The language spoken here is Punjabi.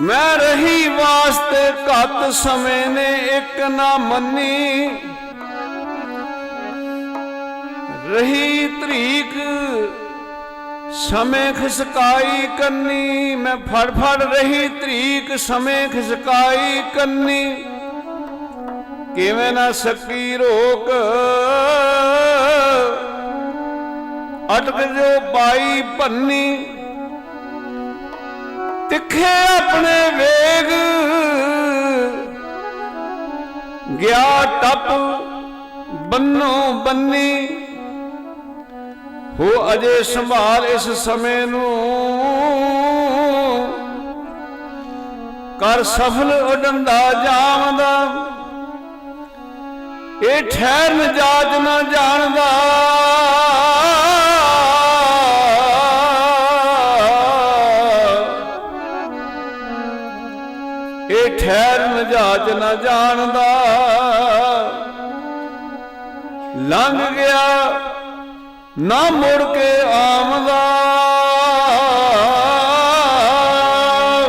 ਮੈਂ ਰਹੀ ਵਾਸਤੇ ਘੱਤ ਸਮੇਂ ਨੇ, ਇੱਕ ਨਾ ਮੰਨੀ। ਰਹੀ ਤਰੀਕ ਸਮੇਂ ਖਸਕਾਈ ਕੰਨੀ, ਮੈਂ ਫੜ ਫੜ ਰਹੀ ਤਰੀਕ ਸਮੇਂ ਖਸਕਾਈ ਕੰਨੀ। ਕਿਵੇਂ ਨਾ ਸਕੀ ਰੋਕ। ਅਟਕ ਜੋ ਪਾਈ ਭੰਨੀ। ਤਿੱਖੇ ਆਪਣੇ ਵੇਗ। ਗਿਆ ਟੱਪ ਬੰਨੋ ਬੰਨੀ। ਹੋ ਅਜੇ ਸੰਭਾਲ ਇਸ ਸਮੇਂ ਨੂੰ। ਕਰ ਸਫਲ ਉਡੰਦਾ ਜਾਵਦਾ ਇਹ ਠਹਿਰਨ ਜਾਜ ਨਾ ਜਾਣਦਾ। ਇਹ ਠਹਿਰ ਜਾਜ ਨਾ ਜਾਣਦਾ। ਲੰਘ ਗਿਆ ਨਾ ਮੁੜ ਕੇ ਆਮ